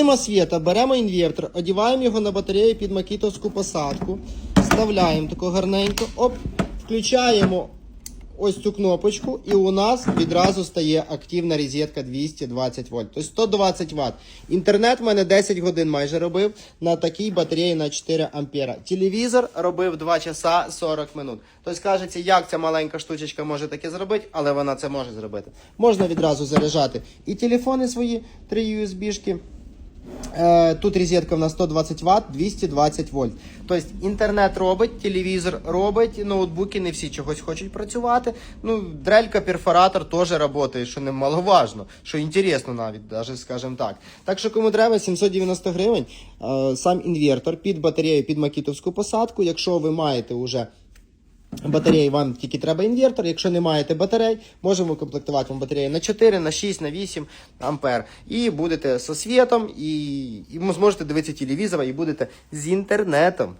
Світа, беремо інвертор, одіваємо його на батарею під макітовську посадку, вставляємо таку гарненько, оп, включаємо ось цю кнопочку, і у нас відразу стає активна розетка 220 вольт. Тобто 120 Вт. Інтернет в мене 10 годин майже робив на такій батареї на 4 ампера. Телевізор робив 2 часа 40 минут. Тобто кажеться, як ця маленька штучечка може таке зробити, але вона це може зробити. Можна відразу заряджати і телефони свої, 3 USB-шки. Е, Тут розетка в нас 120 Вт, 220 вольт. Тобто інтернет робить, телевізор робить, ноутбуки не всі чогось хочуть працювати. Ну, дрелька, перфоратор теж працює, що немаловажно, що інтересно навіть, навіть скажімо так. Так що кому треба 790 гривень, е, сам інвертор під батарею, під макітовську посадку. Якщо ви маєте вже Батареї вам тільки треба інвертор. Якщо не маєте батарей, можемо комплектувати вам батареї на 4, на 6, на 8 ампер. І будете зі світом, і, і зможете дивитися телевізор, і будете з інтернетом.